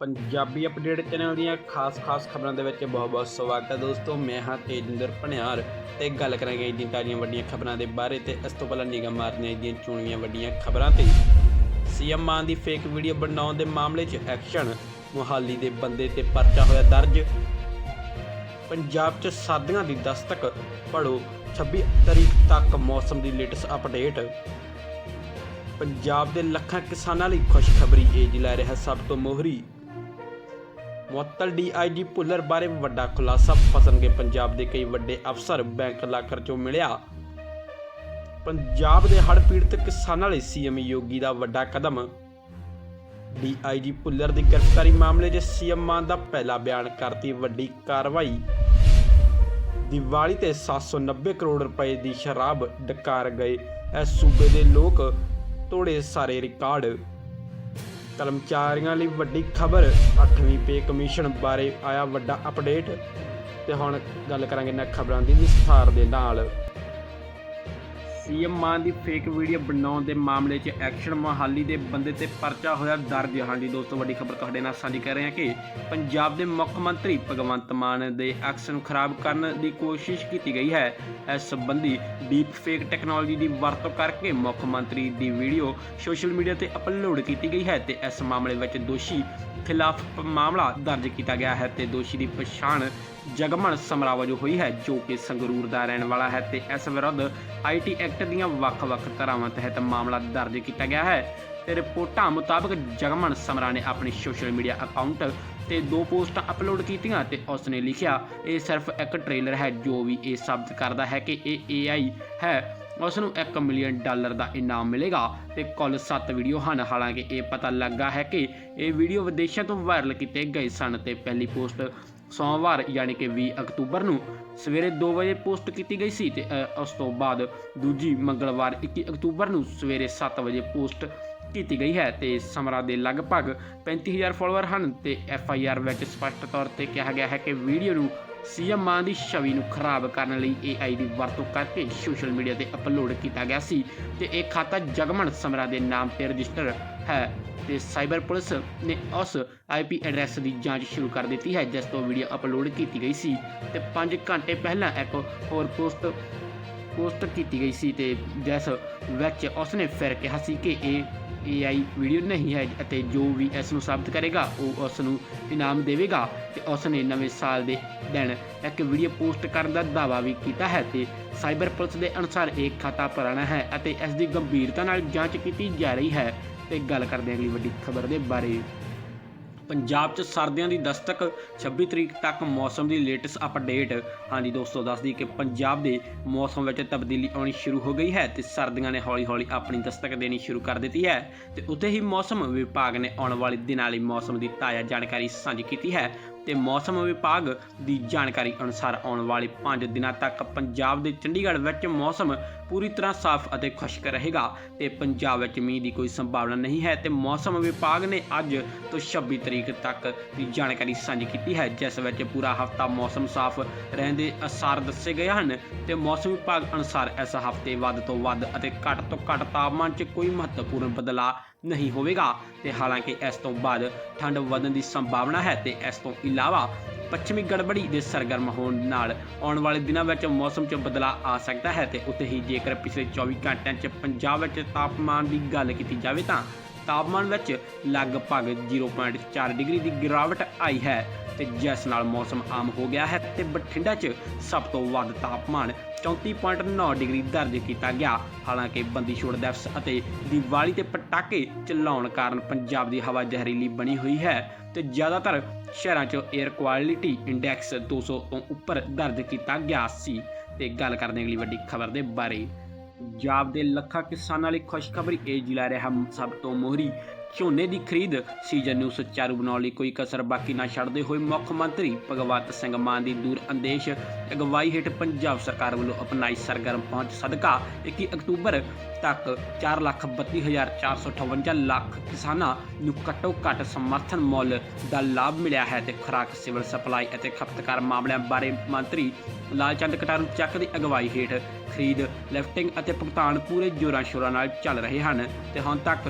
Punjabi update channel ਦੀਆਂ ਖਾਸ-ਖਾਸ ਖਬਰਾਂ ਦੇ ਵਿੱਚ ਬਹੁਤ-ਬਹੁਤ ਸਵਾਗਤ ਹੈ ਦੋਸਤੋ। ਮੈਂ ਹਾਂ ਤੇਜਿੰਦਰ ਭਣਿਆਰ ਤੇ ਗੱਲ ਕਰਾਂਗੇ ਅੱਜ ਦੀਆਂ ਤਾਜ਼ੀਆਂ ਵੱਡੀਆਂ ਖਬਰਾਂ ਦੇ ਬਾਰੇ ਤੇ ਇਸ ਤੋਂ ਪਹਿਲਾਂ ਨਿਗਾਹ ਮਾਰਦੇ ਹਾਂ ਅੱਜ ਦੀਆਂ ਚੁਣਵੀਆਂ ਵੱਡੀਆਂ ਖਬਰਾਂ ਤੇ ਸੀਐਮ ਮਾਨ ਦੀ ਫੇਕ ਵੀਡੀਓ ਬਣਾਉਣ ਦੇ ਮਾਮਲੇ 'ਚ ਐਕਸ਼ਨ ਮੁਹਾਲੀ ਦੇ ਬੰਦੇ ਤੇ ਪਰਚਾ ਹੋਇਆ ਦਰਜ। ਪੰਜਾਬ 'ਚ ਸਾਧੀਆਂ ਦੀ ਦਸਤਕ ਪੜੋ 26 ਤਰੀਕ ਤੱਕ ਮੌਸਮ ਦੀ ਲੇਟੈਸਟ ਅਪਡੇਟ ਪੰਜਾਬ ਦੇ ਲੱਖਾਂ ਕਿਸਾਨਾਂ ਲਈ ਖੁਸ਼ਖਬਰੀ, ਇਹ ਜਿਲਾ ਰਿਹਾ ਸਭ ਤੋਂ ਮੋਹਰੀ। ਮੁਅੱਤਲ ਡੀਆਈਜੀ ਭੁੱਲਰ ਬਾਰੇ ਵੱਡਾ ਖੁਲਾਸਾ ਫਸਣਗੇ। ਪੰਜਾਬ ਦੇ ਕਈ ਵੱਡੇ ਅਫਸਰ ਬੈਂਕ ਲਾਕਰ ਚੋਂ ਮਿਲਿਆ। ਪੰਜਾਬ ਦੇ ਹੜ੍ਹ ਪੀੜਤ ਕਿਸਾਨਾਂ ਲਈ ਸੀਐਮ ਯੋਗੀ ਦਾ ਵੱਡਾ ਕਦਮ। ਡੀਆਈਜੀ ਭੁੱਲਰ ਦੀ ਗ੍ਰਿਫਤਾਰੀ ਮਾਮਲੇ 'ਚ ਸੀਐਮ ਮਾਨ ਦਾ ਪਹਿਲਾ ਬਿਆਨ ਕਰਤੀ ਵੱਡੀ ਕਾਰਵਾਈ। ਦੀਵਾਲੀ ਤੇ 790 ਕਰੋੜ ਰੁਪਏ ਦੀ ਸ਼ਰਾਬ ਡਕਾਰ ਗਏ। ਇਸ ਸੂਬੇ ਦੇ ਲੋਕ ਤੋੜੇ ਸਾਰੇ ਰਿਕਾਰਡ। ਕਰਮਚਾਰੀਆਂ ਲਈ ਵੱਡੀ ਖਬਰ। 8ਵੀਂ ਪੇ ਕਮਿਸ਼ਨ ਬਾਰੇ ਆਇਆ ਵੱਡਾ ਅਪਡੇਟ। ਤੇ ਹੁਣ ਗੱਲ ਕਰਾਂਗੇ ਇਹਨਾਂ ਖਬਰਾਂ ਦੀ ਵਿਸਥਾਰ ਦੇ ਨਾਲ। ਸੀਐਮ ਮਾਨ ਦੀ ਫੇਕ ਵੀਡੀਓ ਬਣਾਉਣ ਦੇ ਮਾਮਲੇ 'ਚ ਐਕਸ਼ਨ ਮੋਹਾਲੀ ਦੇ ਬੰਦੇ ਤੇ ਪਰਚਾ ਹੋਇਆ ਦਰਜ। ਹਾਂਜੀ ਦੋਸਤੋ, ਵੱਡੀ ਖਬਰ ਤੁਹਾਡੇ ਨਾਲ ਸਾਂਝੀ ਕਰ ਰਹੇ ਹਾਂ ਕਿ ਪੰਜਾਬ ਦੇ ਮੁੱਖ ਮੰਤਰੀ ਭਗਵੰਤ ਮਾਨ ਦੇ ਐਕਸ਼ਨ ਖਰਾਬ ਕਰਨ ਦੀ ਕੋਸ਼ਿਸ਼ ਕੀਤੀ ਗਈ ਹੈ। ਇਸ ਸੰਬੰਧੀ ਡੀਪ ਫੇਕ ਟੈਕਨੋਲੋਜੀ ਦੀ ਵਰਤੋਂ ਕਰਕੇ ਮੁੱਖ ਮੰਤਰੀ ਦੀ ਵੀਡੀਓ ਸੋਸ਼ਲ ਮੀਡੀਆ ਤੇ ਅਪਲੋਡ ਕੀਤੀ ਗਈ ਹੈ ਤੇ ਇਸ ਮਾਮਲੇ ਵਿੱਚ ਦੋਸ਼ੀ ਖਿਲਾਫ ਮਾਮਲਾ ਦਰਜ ਕੀਤਾ ਗਿਆ ਹੈ ਤੇ ਦੋਸ਼ੀ ਦੀ ਪਛਾਣ ਜਗਮਨ ਸਮਰਾ ਵਜੋਂ ਹੋਈ ਹੈ, ਜੋ ਕਿ ਸੰਗਰੂਰ ਦਾ ਰਹਿਣ ਵਾਲਾ ਹੈ ਤੇ ਇਸ ਵਿਰੁੱਧ ਆਈਟੀ ਐਕਟ ਦੀਆਂ ਵੱਖ-ਵੱਖ ਧਾਰਾਵਾਂ ਤਹਿਤ ਮਾਮਲਾ ਦਰਜ ਕੀਤਾ ਗਿਆ ਹੈ ਤੇ ਰਿਪੋਰਟਾਂ ਮੁਤਾਬਕ ਜਗਮਨ ਸਮਰਾ ਨੇ ਆਪਣੀ ਸੋਸ਼ਲ ਮੀਡੀਆ ਅਕਾਊਂਟ ਤੇ ਦੋ ਪੋਸਟਾਂ ਅਪਲੋਡ ਕੀਤੀਆਂ ਤੇ ਉਸ ਨੇ ਲਿਖਿਆ, ਇਹ ਸਿਰਫ ਇੱਕ ਟ੍ਰੇਲਰ ਹੈ ਜੋ ਵੀ ਇਹ ਸਾਬਤ ਕਰਦਾ ਹੈ ਕਿ ਇਹ AI ਹੈ। ਉਸ ਨੂੰ 1 ਮਿਲੀਅਨ ਡਾਲਰ ਦਾ ਇਨਾਮ ਮਿਲੇਗਾ ਤੇ ਕੁੱਲ 7 ਵੀਡੀਓ ਹਨ। ਹਾਲਾਂਕਿ ਇਹ ਪਤਾ ਲੱਗਾ ਹੈ ਕਿ ਇਹ ਵੀਡੀਓ ਵਿਦੇਸ਼ਾਂ ਤੋਂ ਵਾਇਰਲ ਕੀਤੇ ਗਏ ਸਨ ਤੇ ਪਹਿਲੀ ਪੋਸਟ ਸੋਮਵਾਰ ਯਾਨੀ ਕਿ 20 ਅਕਤੂਬਰ ਨੂੰ ਸਵੇਰੇ 2 ਵਜੇ ਪੋਸਟ ਕੀਤੀ ਗਈ ਸੀ ਤੇ ਉਸ ਤੋਂ ਬਾਅਦ ਦੂਜੀ ਮੰਗਲਵਾਰ 21 ਅਕਤੂਬਰ ਨੂੰ ਸਵੇਰੇ 7 ਵਜੇ ਪੋਸਟ ਕੀਤੀ ਗਈ ਹੈ ਤੇ ਸਮਰਾ ਦੇ ਲਗਭਗ 35000 ਫਾਲੋਅਰ ਹਨ ਤੇ ਐਫ ਆਈ ਆਰ ਵਿੱਚ ਸਪਸ਼ਟ ਤੌਰ ਤੇ ਕਿਹਾ ਗਿਆ ਹੈ ਕਿ ਵੀਡੀਓ ਨੂੰ ਸੀਐਮ ਮਾਨ ਦੀ ਛਵੀ ਨੂੰ ਖਰਾਬ ਕਰਨ ਲਈ AI ਦੀ ਵਰਤੋਂ ਕਰਕੇ ਸੋਸ਼ਲ ਮੀਡੀਆ ਤੇ ਅਪਲੋਡ ਕੀਤਾ ਗਿਆ ਸੀ ਤੇ ਇਹ ਖਾਤਾ ਜਗਮਨ ਸਮਰਾ ਦੇ ਨਾਮ ਤੇ ਰਜਿਸਟਰ ਹੈ ਤੇ ਸਾਈਬਰ ਪੁਲਿਸ ਨੇ ਉਸ IP ਐਡਰੈਸ ਦੀ ਜਾਂਚ ਸ਼ੁਰੂ ਕਰ ਦਿੱਤੀ ਹੈ, ਜਿਸ ਤੋਂ ਵੀਡੀਓ ਅਪਲੋਡ ਕੀਤੀ ਗਈ ਸੀ ਤੇ 5 ਘੰਟੇ ਪਹਿਲਾਂ ਇੱਕ ਹੋਰ ਪੋਸਟ ਪੋਸਟ ਕੀਤੀ ਗਈ ਸੀ ਤੇ ਜਿਸ ਵਿੱਚ ਉਸਨੇ ਫਿਰ ਕਿਹਾ ਸੀ ਕਿ ਇਹ AI ਵੀਡੀਓ ਨਹੀਂ ਹੈ ਅਤੇ ਜੋ ਵੀ ਇਸ ਨੂੰ ਸਾਬਤ ਕਰੇਗਾ, ਉਹ ਉਸ ਨੂੰ ਇਨਾਮ ਦੇਵੇਗਾ ਤੇ ਉਸ ਨੇ ਨਵੇਂ ਸਾਲ ਦੇ ਦਿਨ ਇੱਕ ਵੀਡੀਓ ਪੋਸਟ ਕਰਨ ਦਾ ਦਾਅਵਾ ਵੀ ਕੀਤਾ ਹੈ ਤੇ ਸਾਈਬਰ ਪੁਲਿਸ ਦੇ ਅਨੁਸਾਰ ਇਹ ਖਾਤਾ ਪੁਰਾਣਾ ਹੈ ਅਤੇ ਇਸ ਦੀ ਗੰਭੀਰਤਾ ਨਾਲ ਜਾਂਚ ਕੀਤੀ ਜਾ ਰਹੀ ਹੈ। ਤੇ ਗੱਲ ਕਰਦੇ ਅਗਲੀ ਵੱਡੀ ਖਬਰ ਦੇ ਬਾਰੇ। ਪੰਜਾਬ 'ਚ ਸਰਦੀਆਂ ਦੀ ਦਸਤਕ 26 ਤਰੀਕ ਤੱਕ ਮੌਸਮ ਦੀ ਲੇਟੈਸਟ ਅਪਡੇਟ ਹਾਂਜੀ ਦੋਸਤੋ ਦੱਸਦੀ ਕਿ ਪੰਜਾਬ ਦੇ ਮੌਸਮ ਵਿੱਚ ਤਬਦੀਲੀ ਆਉਣੀ ਸ਼ੁਰੂ ਹੋ ਗਈ ਹੈ ਤੇ ਸਰਦੀਆਂ ਨੇ ਹੌਲੀ-ਹੌਲੀ ਆਪਣੀ ਦਸਤਕ ਦੇਣੀ ਸ਼ੁਰੂ ਕਰ ਦਿੱਤੀ ਹੈ ਤੇ ਉੱਥੇ ਹੀ ਮੌਸਮ ਵਿਭਾਗ ਨੇ ਆਉਣ ਵਾਲੇ ਦਿਨਾਂ ਲਈ ਮੌਸਮ ਦੀ ਤਾਜ਼ਾ ਜਾਣਕਾਰੀ ਸਾਂਝੀ ਕੀਤੀ ਹੈ ਤੇ ਮੌਸਮ ਵਿਭਾਗ ਦੀ ਜਾਣਕਾਰੀ ਅਨੁਸਾਰ ਆਉਣ ਵਾਲੇ 5 ਦਿਨਾਂ ਤੱਕ ਪੰਜਾਬ ਦੇ ਚੰਡੀਗੜ੍ਹ ਵਿੱਚ ਮੌਸਮ ਪੂਰੀ ਤਰ੍ਹਾਂ ਸਾਫ਼ ਅਤੇ ਖੁਸ਼ਕ ਰਹੇਗਾ ਤੇ ਪੰਜਾਬ ਵਿੱਚ ਮੀਂਹ ਦੀ ਕੋਈ ਸੰਭਾਵਨਾ ਨਹੀਂ ਹੈ ਤੇ ਮੌਸਮ ਵਿਭਾਗ ਨੇ ਅੱਜ ਤੋਂ 26 ਤਰੀਕ ਤੱਕ ਦੀ ਜਾਣਕਾਰੀ ਸਾਂਝੀ ਕੀਤੀ ਹੈ, ਜਿਸ ਵਿੱਚ ਪੂਰਾ ਹਫ਼ਤਾ ਮੌਸਮ ਸਾਫ਼ ਰਹਿਣ ਦੇ ਅਸਾਰ ਦੱਸੇ ਗਏ ਹਨ ਤੇ ਮੌਸਮ ਵਿਭਾਗ ਅਨੁਸਾਰ ਇਸ ਹਫ਼ਤੇ ਵੱਧ ਤੋਂ ਵੱਧ ਅਤੇ ਘੱਟ ਤੋਂ ਘੱਟ ਤਾਪਮਾਨ 'ਚ ਕੋਈ ਮਹੱਤਵਪੂਰਨ ਬਦਲਾਅ ਨਹੀਂ ਹੋਵੇਗਾ ਤੇ ਹਾਲਾਂਕਿ ਇਸ ਤੋਂ ਬਾਅਦ ਠੰਡ ਵਧਣ ਦੀ ਸੰਭਾਵਨਾ ਹੈ ਤੇ ਇਸ ਤੋਂ ਇਲਾਵਾ ਪੱਛਮੀ ਗੜਬੜੀ ਦੇ ਸਰਗਰਮ ਹੋਣ ਨਾਲ ਆਉਣ ਵਾਲੇ ਦਿਨਾਂ ਵਿੱਚ ਮੌਸਮ 'ਚ ਬਦਲਾਅ ਆ ਸਕਦਾ ਹੈ ਤੇ ਉੱਥੇ ਹੀ ਜੇਕਰ ਪਿਛਲੇ 24 ਘੰਟਿਆਂ 'ਚ ਪੰਜਾਬ ਵਿੱਚ ਤਾਪਮਾਨ ਦੀ ਗੱਲ ਕੀਤੀ ਜਾਵੇ ਤਾਂ ਤਾਪਮਾਨ ਵਿੱਚ ਲਗਭਗ 0.4 ਡਿਗਰੀ ਦੀ ਗਿਰਾਵਟ ਆਈ ਹੈ ਤੇ ਜਿਸ ਨਾਲ ਮੌਸਮ ਆਮ ਹੋ ਗਿਆ ਹੈ ਤੇ ਬਠਿੰਡਾ 'ਚ ਸਭ ਤੋਂ ਵੱਧ ਤਾਪਮਾਨ 34.9 ਡਿਗਰੀ ਦਰਜ ਕੀਤਾ ਗਿਆ। ਹਾਲਾਂਕਿ ਬੰਦੀ ਛੋੜ ਦਿਵਸ ਅਤੇ ਦੀਵਾਲੀ ਤੇ ਪਟਾਕੇ ਚਲਾਉਣ ਕਾਰਨ ਪੰਜਾਬ ਦੀ ਹਵਾ ਜ਼ਹਿਰੀਲੀ ਬਣੀ ਹੋਈ ਹੈ ਤੇ ਜ਼ਿਆਦਾਤਰ ਸ਼ਹਿਰਾਂ 'ਚ 에ਅਰ ਕੁਆਲਿਟੀ ਇੰਡੈਕਸ 200 ਤੋਂ ਉੱਪਰ ਦਰਜ ਕੀਤਾ ਗਿਆ ਸੀ। ਤੇ ਗੱਲ ਕਰਦੇ ਹਾਂ ਅਗਲੀ ਵੱਡੀ ਖਬਰ ਦੇ ਬਾਰੇ। ਪੰਜਾਬ ਦੇ ਲੱਖਾਂ ਕਿਸਾਨਾਂ ਲਈ ਖੁਸ਼ਖਬਰੀ ਇਹ ਜ਼ਿਲ੍ਹਾ ਰਿਹਾ ਸਭ ਤੋਂ ਮੋਹਰੀ। ਝੋਨੇ ਦੀ ਖਰੀਦ, ਸੀਜ਼ਨ ਨੂੰ ਸੁਚਾਰੂ ਬਣਾਉਣ ਲਈ ਕੋਈ ਕਸਰ ਬਾਕੀ ਨਾ ਛੱਡਦੇ ਹੋਏ ਮੁੱਖ ਮੰਤਰੀ ਭਗਵੰਤ ਸਿੰਘ ਮਾਨ ਦੀ ਦੂਰ ਅੰਦੇਸ਼ ਅਗਵਾਈ ਹੇਠ ਪੰਜਾਬ ਸਰਕਾਰ ਵੱਲੋਂ ਅਪਣਾਈ ਸਰਗਰਮ ਪਹੁੰਚ ਸਦਕਾ 21 ਅਕਤੂਬਰ ਤੱਕ 432458 ਲੱਖ ਕਿਸਾਨਾਂ ਨੂੰ ਘੱਟੋ ਘੱਟ ਸਮਰਥਨ ਮੁੱਲ ਦਾ ਲਾਭ ਮਿਲਿਆ ਹੈ ਤੇ ਖੁਰਾਕ, ਸਿਵਲ ਸਪਲਾਈ ਅਤੇ ਖਪਤਕਾਰ ਮਾਮਲਿਆਂ ਬਾਰੇ ਮੰਤਰੀ ਲਾਲਚੰਦ ਕਟਾਰੂ ਚੱਕ ਦੀ ਅਗਵਾਈ ਹੇਠ ਖਰੀਦ, ਲਿਫਟਿੰਗ ਅਤੇ ਭੁਗਤਾਨ ਪੂਰੇ ਜੋਰਾਂ ਸ਼ੋਰਾਂ ਨਾਲ ਚੱਲ ਰਹੇ ਹਨ ਤੇ ਹੁਣ ਤੱਕ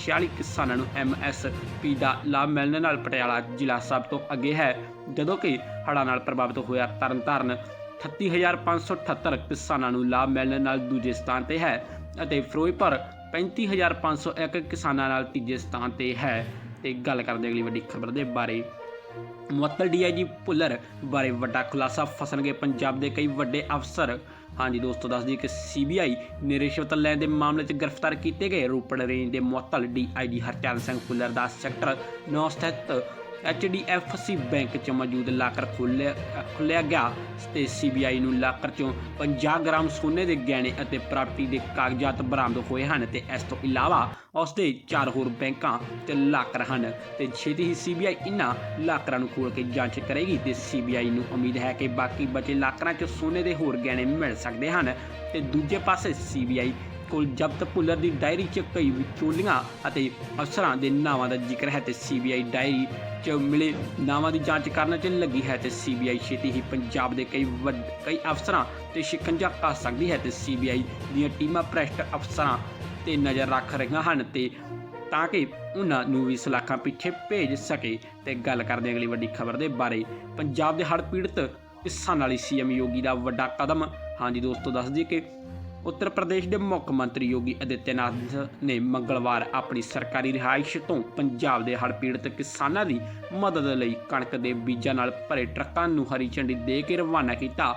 57546 ਕਿਸਾਨਾਂ ਨੂੰ ਐਮਐਸਪੀ ਦਾ ਲਾਭ ਮਿਲਣ ਨਾਲ ਪਟਿਆਲਾ ਜ਼ਿਲ੍ਹਾ ਸਭ ਤੋਂ ਅੱਗੇ ਹੈ। ਜਦੋਂ ਕਿ ਹੜ੍ਹਾਂ ਨਾਲ ਪ੍ਰਭਾਵਿਤ ਹੋਇਆ ਤਰਨਤਾਰਨ 38578 ਕਿਸਾਨਾਂ ਨੂੰ ਲਾਭ ਮਿਲਣ ਨਾਲ ਦੂਜੇ ਸਥਾਨ ਤੇ ਹੈ ਅਤੇ ਫਿਰੋਜ਼ਪੁਰ 35501 ਕਿਸਾਨਾਂ ਨਾਲ ਤੀਜੇ ਸਥਾਨ ਤੇ ਹੈ। ਤੇ ਗੱਲ ਕਰਦੇ ਅਗਲੀ ਵੱਡੀ ਖਬਰ ਦੇ ਬਾਰੇ। ਮੁਅੱਤਲ ਡੀਆਈਜੀ ਭੁੱਲਰ ਬਾਰੇ ਵੱਡਾ ਖੁਲਾਸਾ ਫਸਣਗੇ ਪੰਜਾਬ ਦੇ ਕਈ ਵੱਡੇ ਅਫਸਰ। ਹਾਂਜੀ ਦੋਸਤੋ, ਦੱਸ ਦਈਏ ਕਿ ਸੀਬੀਆਈ ਨੇ ਰਿਸ਼ਵਤ ਲੈਣ ਦੇ ਮਾਮਲੇ 'ਚ ਗ੍ਰਿਫਤਾਰ ਕੀਤੇ ਗਏ। ਰੋਪੜ ਰੇਂਜ ਦੇ ਮੁਅੱਤਲ ਡੀਆਈਜੀ ਹਰਚਰਨ ਸਿੰਘ ਫੁੱਲਰ ਦਾ ਸੈਕਟਰ 9 ਸਥਿਤ HDFC ਬੈਂਕ 'ਚ ਮੌਜੂਦ ਲਾਕਰ ਖੋਲ੍ਹਿਆ ਖੋਲ੍ਹਿਆ ਗਿਆ ਤੇ ਸੀਬੀਆਈ ਨੂੰ ਲਾਕਰ 'ਚੋਂ 50 ਗ੍ਰਾਮ ਸੋਨੇ ਦੇ ਗਹਿਣੇ ਅਤੇ ਪ੍ਰਾਪਰਟੀ ਦੇ ਕਾਗਜ਼ਾਤ ਬਰਾਮਦ ਹੋਏ ਹਨ ਤੇ ਇਸ ਤੋਂ ਇਲਾਵਾ ਉਸ ਦੇ ਚਾਰ ਹੋਰ ਬੈਂਕਾਂ ਤੇ ਲਾਕਰ ਹਨ ਤੇ ਛੇਤੀ ਹੀ ਸੀਬੀਆਈ ਇਨ੍ਹਾਂ ਲਾਕਰਾਂ ਨੂੰ ਖੋਲ੍ਹ ਕੇ ਜਾਂਚ ਕਰੇਗੀ ਤੇ ਸੀਬੀਆਈ ਨੂੰ ਉਮੀਦ ਹੈ ਕਿ ਬਾਕੀ ਬਚੇ ਲਾਕਰਾਂ 'ਚ ਸੋਨੇ ਦੇ ਹੋਰ ਗਹਿਣੇ ਮਿਲ ਸਕਦੇ ਹਨ ਤੇ ਦੂਜੇ ਪਾਸੇ ਸੀਬੀਆਈ ਕੋਲ ਜ਼ਬਤ ਭੁੱਲਰ ਦੀ ਡਾਇਰੀ 'ਚ ਕਈ ਵਿਚੋਲੀਆਂ ਅਤੇ ਅਫਸਰਾਂ ਦੇ ਨਾਵਾਂ ਦਾ ਜ਼ਿਕਰ ਹੈ ਤੇ ਸੀਬੀਆਈ ਡਾਇਰੀ 'ਚ ਮਿਲੇ ਨਾਵਾਂ ਦੀ ਜਾਂਚ ਕਰਨ 'ਚ ਲੱਗੀ ਹੈ ਤੇ ਸੀਬੀਆਈ ਛੇਤੀ ਹੀ ਪੰਜਾਬ ਦੇ ਕਈ ਵੱਡ- ਕਈ ਅਫਸਰਾਂ ਤੇ ਸ਼ਿਕੰਜਾ ਕਾ ਸਕਦੀ ਹੈ ਤੇ ਸੀਬੀਆਈ ਦੀਆਂ ਟੀਮਾਂ ਭ੍ਰਿਸ਼ਟ ਅਫਸਰਾਂ ਤੇ ਨਜ਼ਰ ਰੱਖ ਰਹੀਆਂ ਹਨ ਤੇ ਤਾਂ ਕਿ ਉਹਨਾਂ ਨੂੰ ਵੀ ਸਲਾਖਾਂ ਪਿੱਛੇ ਭੇਜ ਸਕੇ। ਤੇ ਗੱਲ ਕਰਦੇ ਅਗਲੀ ਵੱਡੀ ਖਬਰ ਦੇ ਬਾਰੇ। ਪੰਜਾਬ ਦੇ ਹੜ੍ਹ ਪੀੜਤ ਕਿਸਾਨਾਂ ਲਈ ਸੀਐਮ ਯੋਗੀ ਦਾ ਵੱਡਾ ਕਦਮ। ਹਾਂਜੀ ਦੋਸਤੋ, ਦੱਸ ਦਈਏ ਕਿ ਉੱਤਰ ਪ੍ਰਦੇਸ਼ ਦੇ ਮੁੱਖ ਮੰਤਰੀ ਯੋਗੀ ਅਦਿੱਤਿਆਨਾਥ ਨੇ ਮੰਗਲਵਾਰ ਆਪਣੀ ਸਰਕਾਰੀ ਰਿਹਾਇਸ਼ ਤੋਂ ਪੰਜਾਬ ਦੇ ਹੜ੍ਹ ਪੀੜਤ ਕਿਸਾਨਾਂ ਦੀ ਮਦਦ ਲਈ ਕਣਕ ਦੇ ਬੀਜਾਂ ਨਾਲ ਭਰੇ ਟਰੱਕਾਂ ਨੂੰ ਹਰੀ ਝੰਡੀ ਦੇ ਕੇ ਰਵਾਨਾ ਕੀਤਾ।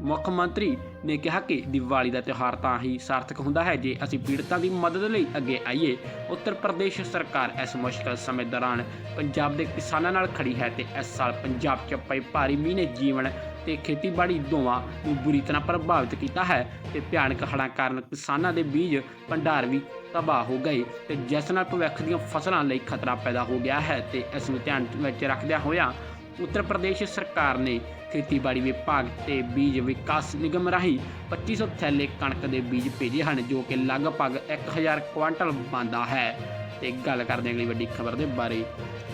ਮੁੱਖ ਮੰਤਰੀ ਨੇ ਕਿਹਾ ਕਿ ਦੀਵਾਲੀ ਦਾ ਤਿਉਹਾਰ ਤਾਂ ਹੀ ਸਾਰਥਕ ਹੁੰਦਾ ਹੈ ਜੇ ਅਸੀਂ ਪੀੜਤਾਂ ਦੀ ਮਦਦ ਲਈ ਅੱਗੇ ਆਈਏ। ਉੱਤਰ ਪ੍ਰਦੇਸ਼ ਸਰਕਾਰ ਇਸ ਮੁਸ਼ਕਲ ਸਮੇਂ ਦੌਰਾਨ ਪੰਜਾਬ ਦੇ ਕਿਸਾਨਾਂ ਨਾਲ ਖੜੀ ਹੈ ਤੇ ਇਸ ਸਾਲ ਪੰਜਾਬ 'ਚ ਪਏ ਭਾਰੀ ਮੀਂਹ ਨੇ ਜੀਵਨ ਤੇ ਖੇਤੀਬਾੜੀ ਦੋਵਾਂ ਨੂੰ ਬੁਰੀ ਤਰ੍ਹਾਂ ਪ੍ਰਭਾਵਿਤ ਕੀਤਾ ਹੈ ਤੇ ਭਿਆਨਕ ਹੜ੍ਹਾਂ ਕਾਰਨ ਕਿਸਾਨਾਂ ਦੇ ਬੀਜ ਭੰਡਾਰ ਵੀ ਤਬਾਹ ਹੋ ਗਏ ਤੇ ਜਿਸ ਨਾਲ ਭਵਿੱਖ ਦੀਆਂ ਫਸਲਾਂ ਲਈ ਖਤਰਾ ਪੈਦਾ ਹੋ ਗਿਆ ਹੈ ਤੇ ਇਸ ਨੂੰ ਧਿਆਨ ਵਿੱਚ ਰੱਖਦਿਆਂ ਹੋਇਆਂ ਉੱਤਰ ਪ੍ਰਦੇਸ਼ ਸਰਕਾਰ ਨੇ ਖੇਤੀਬਾੜੀ ਵਿਭਾਗ ਤੇ ਬੀਜ ਵਿਕਾਸ ਨਿਗਮ ਰਾਹੀਂ 2500 ਥੈਲੇ ਕਣਕ ਦੇ ਬੀਜ ਭੇਜੇ ਹਨ, ਜੋ ਕਿ ਲਗਭਗ 1000 ਕੁਆਂਟਲ ਬਣਦਾ ਹੈ। ਤੇ ਗੱਲ ਕਰਦੇ ਅਗਲੀ ਵੱਡੀ ਖਬਰ ਦੇ ਬਾਰੇ।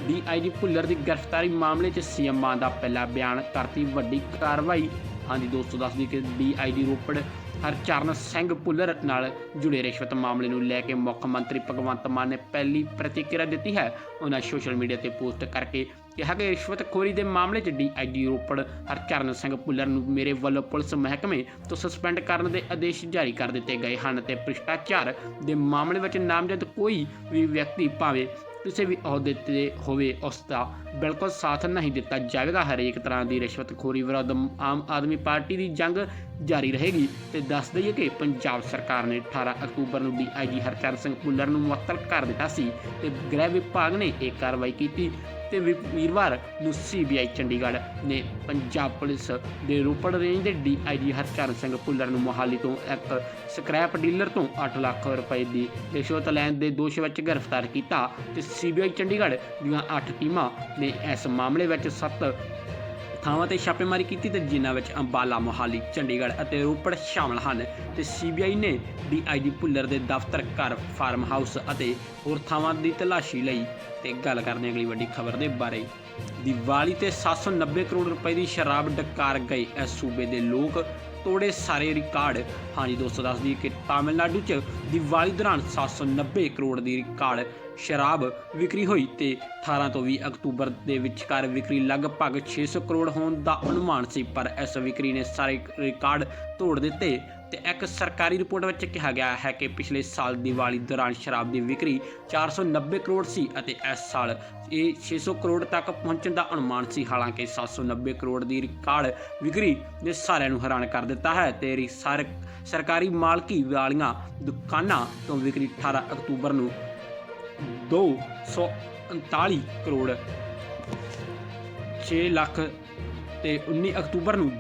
ਡੀਆਈਜੀ ਭੁੱਲਰ ਦੀ ਗ੍ਰਿਫਤਾਰੀ ਮਾਮਲੇ 'ਚ ਸੀਐਮ ਮਾਨ ਦਾ ਪਹਿਲਾ ਬਿਆਨ ਕਰਤੀ ਵੱਡੀ ਕਾਰਵਾਈ। ਹਾਂਜੀ ਦੋਸਤੋ, ਦੱਸ ਦਈਏ ਕਿ ਡੀਆਈਜੀ ਰੋਪੜ ਹਰਚਰਨ ਸਿੰਘ ਭੁੱਲਰ ਨਾਲ ਜੁੜੇ ਰਿਸ਼ਵਤ ਮਾਮਲੇ ਨੂੰ ਲੈ ਕੇ ਮੁੱਖ ਮੰਤਰੀ ਭਗਵੰਤ ਮਾਨ ਨੇ ਪਹਿਲੀ ਪ੍ਰਤੀਕਿਰਿਆ ਦਿੱਤੀ ਹੈ। ਉਹਨਾਂ ਸੋਸ਼ਲ ਮੀਡੀਆ ਤੇ ਪੋਸਟ ਕਰਕੇ ਕਿਹਾ ਕਿ ਰਿਸ਼ਵਤਖੋਰੀ ਦੇ ਮਾਮਲੇ 'ਚ ਡੀਆਈਜੀ ਰੋਪੜ, ਹਰਚਰਨ ਸਿੰਘ ਭੁੱਲਰ ਨੂੰ ਮੇਰੇ ਵੱਲੋਂ ਪੁਲਿਸ ਮਹਿਕਮੇ ਤੋਂ ਸਸਪੈਂਡ ਕਰਨ ਦੇ ਆਦੇਸ਼ ਜਾਰੀ ਕਰ ਦਿੱਤੇ ਗਏ ਹਨ ਤੇ ਭ੍ਰਿਸ਼ਟਾਚਾਰ ਦੇ ਮਾਮਲੇ ਵਿੱਚ ਨਾਮਜ਼ਦ ਕੋਈ ਵੀ ਵਿਅਕਤੀ ਭਾਵੇਂ ਕਿਸੇ ਵੀ ਅਹੁਦੇ ਤੇ ਹੋਵੇ, ਉਸ ਦਾ ਬਿਲਕੁਲ ਸਾਥ ਨਹੀਂ ਦਿੱਤਾ ਜਾਵੇਗਾ। ਹਰੇਕ ਤਰ੍ਹਾਂ ਦੀ ਰਿਸ਼ਵਤਖੋਰੀ ਵਿਰੁੱਧ ਆਮ ਆਦਮੀ ਪਾਰਟੀ ਦੀ ਜੰਗ ਜਾਰੀ ਰਹੇਗੀ ਤੇ ਦੱਸ ਦਈਏ ਕਿ ਪੰਜਾਬ ਸਰਕਾਰ ਨੇ 18 ਅਕਤੂਬਰ ਨੂੰ ਡੀਆਈਜੀ ਹਰਚਰਨ ਸਿੰਘ ਭੁੱਲਰ ਨੂੰ ਮੁਅੱਤਲ ਕਰ ਦਿੱਤਾ ਸੀ ਤੇ ਗ੍ਰਹਿ ਵਿਭਾਗ ਨੇ ਇਹ ਕਾਰਵਾਈ ਕੀਤੀ ਤੇ ਵੀਰਵਾਰ ਨੂੰ ਸੀਬੀਆਈ ਚੰਡੀਗੜ੍ਹ ਨੇ ਪੰਜਾਬ ਪੁਲਿਸ ਦੇ ਰੋਪੜ ਰੇਂਜ ਦੇ ਡੀਆਈਜੀ ਹਰਚਰਨ ਸਿੰਘ ਭੁੱਲਰ ਨੂੰ ਮੋਹਾਲੀ ਤੋਂ ਇੱਕ ਸਕ੍ਰੈਪ ਡੀਲਰ ਤੋਂ 8 ਲੱਖ ਰੁਪਏ ਦੀ ਰਿਸ਼ਵਤ ਲੈਣ ਦੇ ਦੋਸ਼ ਵਿੱਚ ਗ੍ਰਿਫਤਾਰ ਕੀਤਾ ਤੇ ਸੀਬੀਆਈ ਚੰਡੀਗੜ੍ਹ ਦੀਆਂ 8 ਟੀਮਾਂ ਨੇ ਇਸ ਮਾਮਲੇ ਵਿੱਚ 7 ਥਾਵਾਂ ਤੇ ਛਾਪੇਮਾਰੀ ਕੀਤੀ ਤੇ ਜਿਨ੍ਹਾਂ ਵਿੱਚ ਅੰਬਾਲਾ, ਮੋਹਾਲੀ, ਚੰਡੀਗੜ੍ਹ ਅਤੇ ਰੋਪੜ ਸ਼ਾਮਲ ਹਨ ਤੇ ਸੀਬੀਆਈ ਨੇ ਡੀਆਈਜੀ ਭੁੱਲਰ ਦੇ ਦਫ਼ਤਰ, ਘਰ, ਫਾਰਮ ਹਾਊਸ ਅਤੇ ਹੋਰ ਥਾਵਾਂ ਦੀ ਤਲਾਸ਼ੀ ਲਈ ਤੇ ਗੱਲ ਕਰਦੇ ਅਗਲੀ ਵੱਡੀ ਖਬਰ ਦੇ ਬਾਰੇ ਦੀਵਾਲੀ ਤੇ 790 ਕਰੋੜ ਰੁਪਏ ਦੀ ਸ਼ਰਾਬ ਡਕਾਰ ਗਏ। ਇਸ ਸੂਬੇ ਦੇ ਲੋਕ ਤੋੜੇ ਸਾਰੇ ਰਿਕਾਰਡ। ਹਾਂਜੀ ਦੋਸਤੋ, ਦੱਸ ਦਈਏ ਕਿ ਤਾਮਿਲਨਾਡੂ 'ਚ ਦੀਵਾਲੀ ਦੌਰਾਨ 790 ਕਰੋੜ ਦੀ ਰਿਕਾਰਡ ਸ਼ਰਾਬ ਵਿਕਰੀ ਹੋਈ ਤੇ 18 ਤੋਂ 20 ਅਕਤੂਬਰ ਦੇ ਵਿਚਕਾਰ ਵਿਕਰੀ ਲਗਭਗ 600 ਕਰੋੜ ਹੋਣ ਦਾ ਅਨੁਮਾਨ ਸੀ। ਪਰ ਇਸ ਵਿਕਰੀ ਨੇ ਸਾਰੇ ਰਿਕਾਰਡ ਤੋੜ ਦਿੱਤੇ। ਤੇ ਇੱਕ ਸਰਕਾਰੀ ਰਿਪੋਰਟ ਵਿੱਚ ਕਿਹਾ ਗਿਆ ਹੈ ਕਿ ਪਿਛਲੇ ਸਾਲ ਦੀਵਾਲੀ ਦੌਰਾਨ ਸ਼ਰਾਬ ਦੀ ਵਿਕਰੀ 490 ਕਰੋੜ ਸੀ ਅਤੇ ਇਸ ਸਾਲ ਇਹ 600 ਕਰੋੜ ਤੱਕ ਪਹੁੰਚਣ ਦਾ ਅਨੁਮਾਨ ਸੀ। ਹਾਲਾਂਕਿ 790 ਕਰੋੜ ਦੀ ਰਿਕਾਰਡ ਵਿਕਰੀ ਨੇ ਸਾਰਿਆਂ ਨੂੰ ਹੈਰਾਨ ਕਰ ਦਿੱਤਾ ਹੈ ਤੇ ਸਰਕਾਰੀ ਮਾਲਕੀ ਵਾਲੀਆਂ ਦੁਕਾਨਾਂ ਤੋਂ ਵਿਕਰੀ 18 ਅਕਤੂਬਰ ਨੂੰ 239 ਕਰੋੜ 6 ਲੱਖ ਤੇ 19 ਅਕਤੂਬਰ ਨੂੰ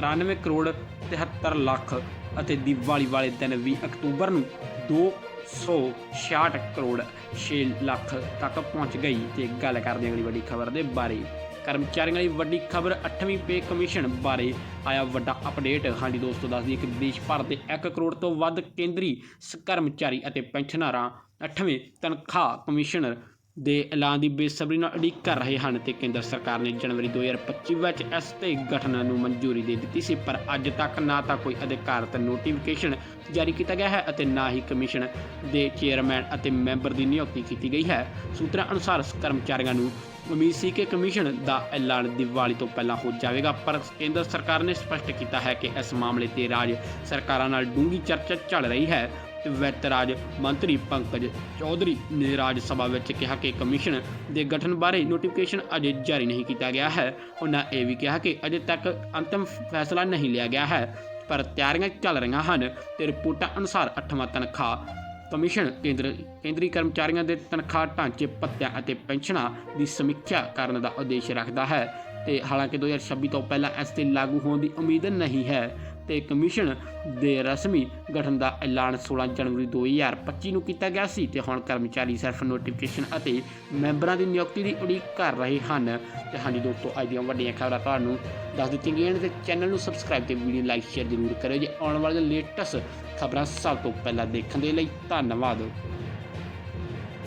293 ਕਰੋੜ 73 ਲੱਖ ਅਤੇ ਦੀਵਾਲੀ ਵਾਲੇ ਦਿਨ 20 ਅਕਤੂਬਰ ਨੂੰ 266 ਕਰੋੜ 6 ਲੱਖ ਤੱਕ ਪਹੁੰਚ ਗਈ ਤੇ ਗੱਲ ਕਰਦੇ ਹਾਂ ਅਗਲੀ ਵੱਡੀ ਖਬਰ ਦੇ ਬਾਰੇ। ਕਰਮਚਾਰੀਆਂ ਦੀ ਵੱਡੀ ਖਬਰ 8ਵੀਂ ਪੇ ਕਮਿਸ਼ਨ ਬਾਰੇ ਆਇਆ ਵੱਡਾ ਅਪਡੇਟ ਹਾਂਜੀ ਦੋਸਤੋ, ਦੱਸ ਦਈਏ ਕਿ ਦੇਸ਼ ਭਰ ਦੇ 1 ਕਰੋੜ ਤੋਂ ਵੱਧ ਕੇਂਦਰੀ ਸ- ਕਰਮਚਾਰੀ ਅਤੇ ਪੈਨਸ਼ਨਰਾਂ 8ਵੇਂ ਤਨਖਾਹ ਕਮਿਸ਼ਨਰ ਦੇ ਐਲਾਨ ਦੀ ਬੇਸਬਰੀ ਨਾਲ ਉਡੀਕ ਕਰ ਰਹੇ ਹਨ ਤੇ ਕੇਂਦਰ ਸਰਕਾਰ ਨੇ ਜਨਵਰੀ 2025 ਵਿੱਚ ਇਸ ਤੇ ਗਠਨ ਨੂੰ ਮਨਜ਼ੂਰੀ ਦੇ ਦਿੱਤੀ ਸੀ, ਪਰ ਅੱਜ ਤੱਕ ਨਾ ਤਾਂ ਕੋਈ ਅਧਿਕਾਰਤ ਨੋਟੀਫਿਕੇਸ਼ਨ ਜਾਰੀ ਕੀਤਾ ਗਿਆ ਹੈ ਅਤੇ ਨਾ ਹੀ ਕਮਿਸ਼ਨ ਦੇ ਚੇਅਰਮੈਨ ਅਤੇ ਮੈਂਬਰ ਦੀ ਨਿਯੁਕਤੀ ਕੀਤੀ ਗਈ ਹੈ। ਸੂਤਰਾਂ ਅਨੁਸਾਰ ਕਰਮਚਾਰੀਆਂ ਨੂੰ ਉਮੀਦ ਸੀ ਕਿ ਕਮਿਸ਼ਨ ਦਾ ਐਲਾਨ ਦੀਵਾਲੀ ਤੋਂ ਪਹਿਲਾਂ ਹੋ ਜਾਵੇਗਾ, ਪਰ ਕੇਂਦਰ ਸਰਕਾਰ ਨੇ ਸਪਸ਼ਟ ਕੀਤਾ ਹੈ ਕਿ ਇਸ ਮਾਮਲੇ ਤੇ ਰਾਜ ਸਰਕਾਰਾਂ ਨਾਲ ਡੂੰਘੀ ਚਰਚਾ ਚੱਲ ਰਹੀ ਹੈ। ਤੇ ਵਿੱਤ ਰਾਜ ਮੰਤਰੀ ਪੰਕਜ ਚੌਧਰੀ ਨੇ ਰਾਜ ਸਭਾ ਵਿੱਚ ਕਿਹਾ ਕਿ ਕਮਿਸ਼ਨ ਦੇ ਗਠਨ ਬਾਰੇ ਨੋਟੀਫਿਕੇਸ਼ਨ ਅਜੇ ਜਾਰੀ ਨਹੀਂ ਕੀਤਾ ਗਿਆ ਹੈ। ਉਹਨਾਂ ਇਹ ਵੀ ਕਿਹਾ ਕਿ ਅਜੇ ਤੱਕ ਅੰਤਮ ਫੈਸਲਾ ਨਹੀਂ ਲਿਆ ਗਿਆ ਹੈ, ਪਰ ਤਿਆਰੀਆਂ ਚੱਲ ਰਹੀਆਂ ਹਨ ਤੇ ਰਿਪੋਰਟਾਂ ਅਨੁਸਾਰ 8ਵਾਂ ਤਨਖਾਹ ਕਮਿਸ਼ਨ ਕੇਂਦਰ ਕੇਂਦਰੀ ਕਰਮਚਾਰੀਆਂ ਦੇ ਤਨਖਾਹ, ਢਾਂਚੇ, ਭੱਤਿਆਂ ਅਤੇ ਪੈਨਸ਼ਨਾਂ ਦੀ ਸਮੀਖਿਆ ਕਰਨ ਦਾ ਉਦੇਸ਼ ਰੱਖਦਾ ਹੈ ਤੇ ਹਾਲਾਂਕਿ 2026 ਤੋਂ ਪਹਿਲਾਂ ਇਸ ਤੇ ਲਾਗੂ ਹੋਣ ਦੀ ਉਮੀਦ ਨਹੀਂ ਹੈ। ਤੇ ਕਮਿਸ਼ਨ ਦੇ ਰਸਮੀ ਗਠਨ ਦਾ ਐਲਾਨ 16 ਜਨਵਰੀ 2025 ਨੂੰ ਕੀਤਾ ਗਿਆ ਸੀ ਤੇ ਹੁਣ ਕਰਮਚਾਰੀ ਸਿਰਫ ਨੋਟੀਫਿਕੇਸ਼ਨ ਅਤੇ ਮੈਂਬਰਾਂ ਦੀ ਨਿਯੁਕਤੀ ਦੀ ਉਡੀਕ ਕਰ ਰਹੇ ਹਨ। ਤੇ ਹਾਂਜੀ ਦੋਸਤੋ, ਅੱਜ ਦੀਆਂ ਵੱਡੀਆਂ ਖਬਰਾਂ ਤੁਹਾਨੂੰ ਦੱਸ ਦਿੱਤੀਆਂ ਗਈਆਂ ਨੇ ਤੇ ਚੈਨਲ ਨੂੰ ਸਬਸਕ੍ਰਾਈਬ ਤੇ ਵੀਡੀਓ ਲਾਈਕ ਸ਼ੇਅਰ ਜ਼ਰੂਰ ਕਰਿਓ। ਜੇ ਆਉਣ ਵਾਲੇ ਲੇਟੈਸਟ ਖਬਰਾਂ ਸਭ ਤੋਂ ਪਹਿਲਾਂ ਦੇਖਣ ਦੇ ਲਈ ਧੰਨਵਾਦ।